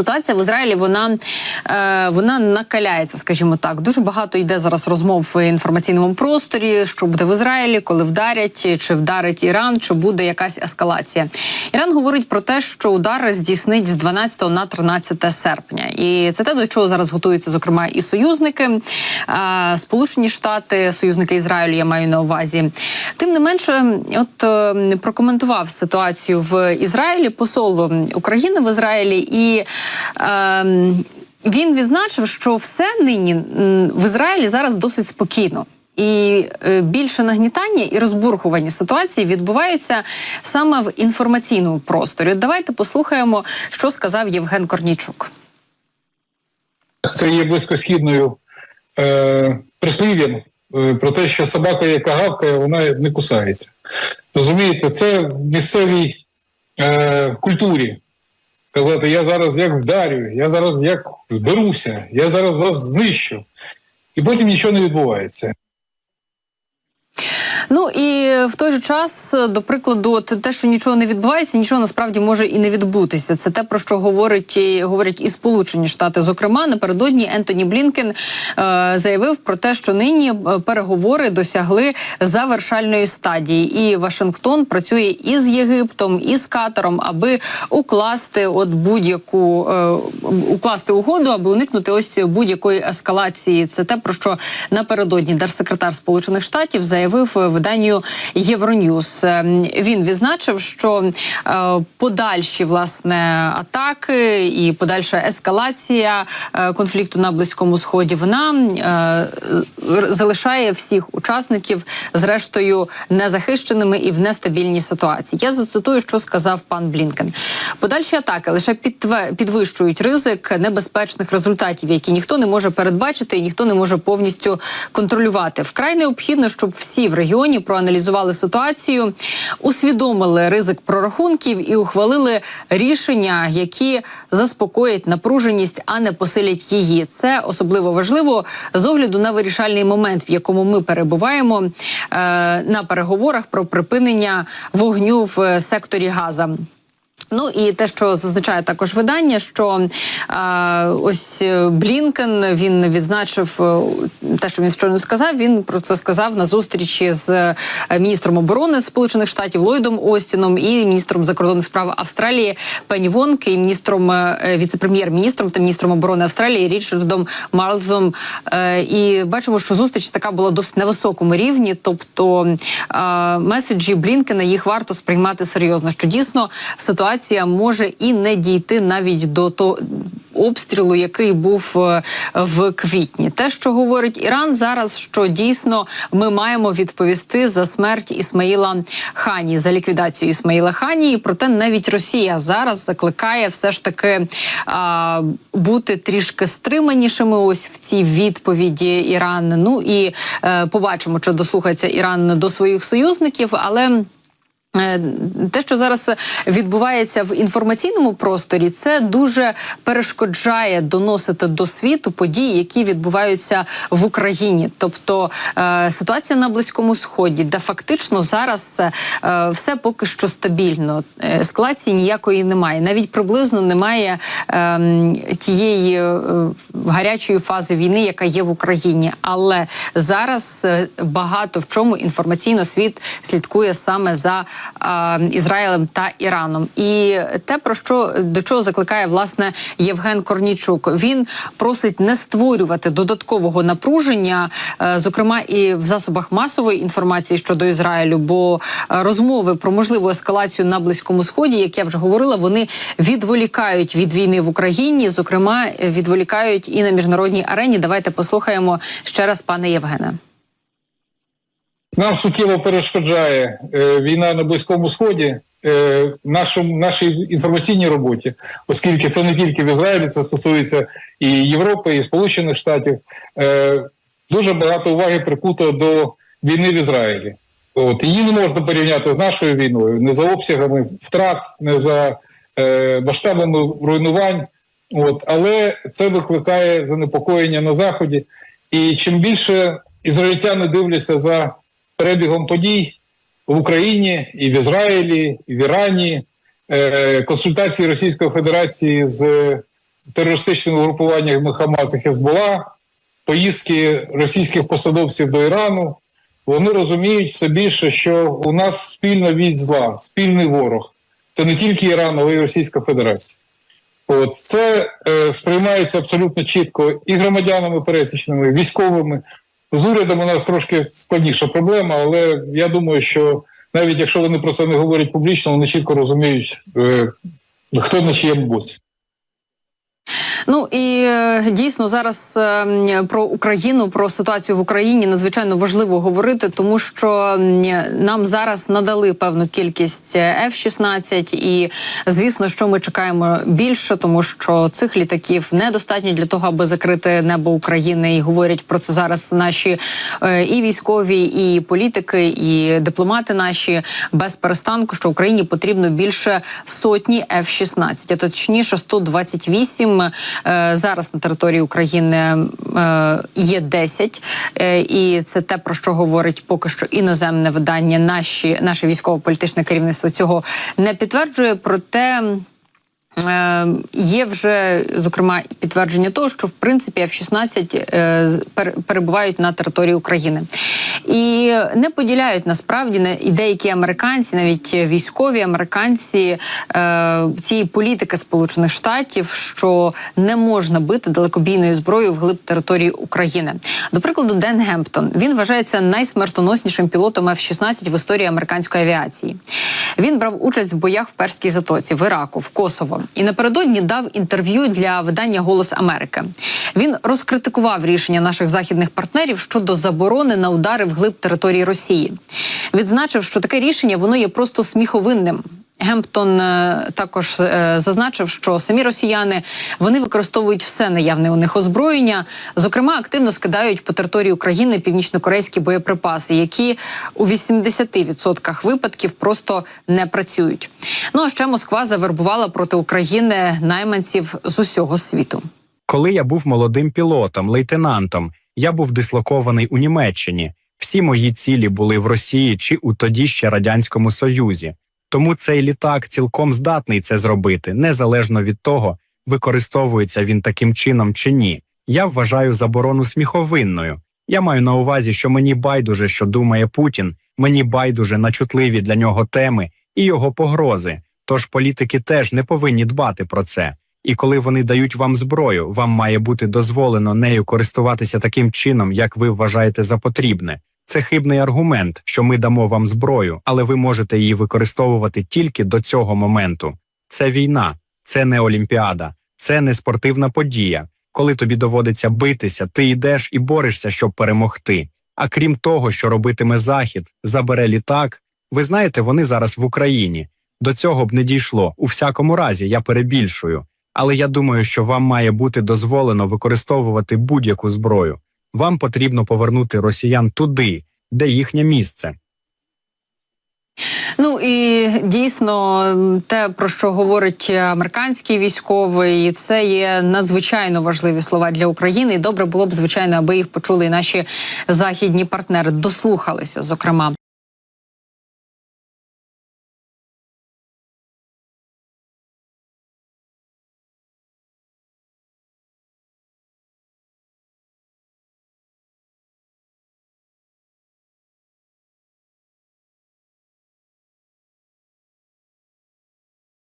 Ситуація в Ізраїлі вона, е, вона накаляється, скажімо так. Дуже багато йде зараз розмов в інформаційному просторі, що буде в Ізраїлі, коли вдарять, чи вдарить Іран, чи буде якась ескалація. Іран говорить про те, що удар здійснить з 12 на 13 серпня, і це те, до чого зараз готуються, зокрема, і союзники, е, Сполучені Штати, союзники Ізраїлю, я маю на увазі. Тим не менше, от е, прокоментував ситуацію в Ізраїлі посол України в Ізраїлі і. Ем, він відзначив, що все нині в Ізраїлі зараз досить спокійно. І е, більше нагнітання і розбурхування ситуації відбуваються саме в інформаційному просторі. Давайте послухаємо, що сказав Євген Корнійчук. Це є близькосхідною е, прислів'ям е, про те, що собака, яка гавкає, вона не кусається. Розумієте, це в місцевій е, культурі. Казати, я зараз як вдарю, я зараз як зберуся, я зараз вас знищу. І потім нічого не відбувається. Ну і в той же час, до прикладу, те, що нічого не відбувається, нічого насправді може і не відбутися. Це те, про що говорить і говорять і Сполучені Штати. Зокрема, напередодні Ентоні Блінкен е, заявив про те, що нині е, переговори досягли завершальної стадії, і Вашингтон працює із Єгиптом, і з Катаром, аби укласти от будь-яку е, укласти угоду, аби уникнути ось будь-якої ескалації. Це те, про що напередодні держсекретар Сполучених Штатів заявив виданню Євроньюз. Ем, Він відзначив, що е, подальші власне атаки і подальша ескалація е, конфлікту на близькому сході вона е, залишає всіх учасників зрештою незахищеними і в нестабільній ситуації. Я зацитую, що сказав пан Блінкен. Подальші атаки лише підвищують ризик небезпечних результатів, які ніхто не може передбачити і ніхто не може повністю контролювати. Вкрай необхідно, щоб всі в регіоні проаналізували ситуацію, усвідомили ризик прорахунків і ухвалили рішення, які заспокоять напруженість, а не посилять її. Це особливо важливо з огляду на вирішальний момент, в якому ми перебуваємо е, на переговорах про припинення вогню в е, секторі Газа. Ну і те, що зазначає також видання, що е, ось е, Блінкен він відзначив е, те, що він щойно сказав. Він про це сказав на зустрічі з е, міністром оборони Сполучених Штатів Ллойдом Остіном і міністром закордонних справ Австралії Пенні Вонк і міністром віце-прем'єр-міністром та міністром оборони Австралії Річардом Марлзом. Е, і бачимо, що зустріч така була досить на високому рівні. Тобто е, меседжі Блінкена їх варто сприймати серйозно. Що дійсно ситуація може і не дійти навіть до того обстрілу, який був е, в квітні. Те, що говорить Іран зараз, що дійсно ми маємо відповісти за смерть Ісмаїла Хані, за ліквідацію Ісмаїла Хані. І Проте навіть Росія зараз закликає все ж таки а, бути трішки стриманішими. Ось в цій відповіді Іран. Ну і е, побачимо, чи дослухається Іран до своїх союзників, але. Е, Те, що зараз відбувається в інформаційному просторі, це дуже перешкоджає доносити до світу події, які відбуваються в Україні. Тобто е, ситуація на близькому сході, де фактично зараз е, все поки що стабільно. Е, Ескалації ніякої немає. Навіть приблизно немає е, тієї е, гарячої фази війни, яка є в Україні. Але зараз е, багато в чому інформаційно світ слідкує саме за Ізраїлем та Іраном. І те, про що до чого закликає власне Євген Корнічук, він просить не створювати додаткового напруження, е, зокрема і в засобах масової інформації щодо Ізраїлю, бо е, розмови про можливу ескалацію на близькому сході, як я вже говорила, вони відволікають від війни в Україні, зокрема відволікають і на міжнародній арені. Давайте послухаємо ще раз, пане Євгене. Нам суттєво перешкоджає е, війна на Близькому Сході е, нашій інформаційній роботі, оскільки це не тільки в Ізраїлі, це стосується і Європи, і Сполучених Штатів. Е, дуже багато уваги прикуто до війни в Ізраїлі. От її не можна порівняти з нашою війною не за обсягами втрат, не за е, масштабами руйнувань. От, але це викликає занепокоєння на заході. І чим більше ізраїльтяни дивляться за перебігом подій в Україні і в Ізраїлі, і в Ірані, е, консультації Російської Федерації з терористичними групуваннями Хамас і Хезбола, поїздки російських посадовців до Ірану, вони розуміють все більше, що у нас спільна вість зла, спільний ворог. Це не тільки Іран, але й Російська Федерація. От це е, сприймається абсолютно чітко і громадянами пересічними, військовими. З урядом у нас трошки складніша проблема, але я думаю, що навіть якщо вони про це не говорять публічно, вони чітко розуміють, е, хто на чиєму боці. Ну і е, дійсно зараз е, про Україну, про ситуацію в Україні надзвичайно важливо говорити, тому що нам зараз надали певну кількість е, F-16 і звісно, що ми чекаємо більше, тому що цих літаків недостатньо для того, аби закрити небо України. І говорять про це зараз наші е, і військові, і політики, і дипломати наші без перестанку, що Україні потрібно більше сотні F-16, а точніше 128 Е, Зараз на території України е, є 10, е, і це те про що говорить поки що іноземне видання. Наші наше військово-політичне керівництво цього не підтверджує. Проте Е, Є вже зокрема підтвердження того, що в принципі F-16 е, пер- перебувають на території України і не поділяють насправді не- і деякі американці, навіть військові американці е, цієї політики Сполучених Штатів, що не можна бити далекобійною зброєю вглиб території України. До прикладу, Ден Гемптон він вважається найсмертоноснішим пілотом F-16 в історії американської авіації. Він брав участь в боях в Перській затоці, в Іраку, в Косово і напередодні дав інтерв'ю для видання Голос Америки. Він розкритикував рішення наших західних партнерів щодо заборони на удари вглиб території Росії. Відзначив, що таке рішення воно є просто сміховинним. Гемптон е, також е, зазначив, що самі росіяни вони використовують все наявне у них озброєння. Зокрема, активно скидають по території України північнокорейські боєприпаси, які у 80% випадків просто не працюють. Ну а ще Москва завербувала проти України найманців з усього світу. Коли я був молодим пілотом, лейтенантом, я був дислокований у Німеччині. Всі мої цілі були в Росії чи у тоді ще радянському Союзі. Тому цей літак цілком здатний це зробити, незалежно від того, використовується він таким чином чи ні. Я вважаю заборону сміховинною. Я маю на увазі, що мені байдуже, що думає Путін, мені байдуже на чутливі для нього теми і його погрози. Тож політики теж не повинні дбати про це. І коли вони дають вам зброю, вам має бути дозволено нею користуватися таким чином, як ви вважаєте за потрібне. Це хибний аргумент, що ми дамо вам зброю, але ви можете її використовувати тільки до цього моменту. Це війна, це не олімпіада, це не спортивна подія. Коли тобі доводиться битися, ти йдеш і борешся, щоб перемогти. А крім того, що робитиме Захід, забере літак. Ви знаєте, вони зараз в Україні. До цього б не дійшло. У всякому разі, я перебільшую. Але я думаю, що вам має бути дозволено використовувати будь-яку зброю. Вам потрібно повернути росіян туди, де їхнє місце. Ну і дійсно те, про що говорить американський військовий, це є надзвичайно важливі слова для України. І добре було б звичайно, аби їх почули і наші західні партнери, дослухалися, зокрема.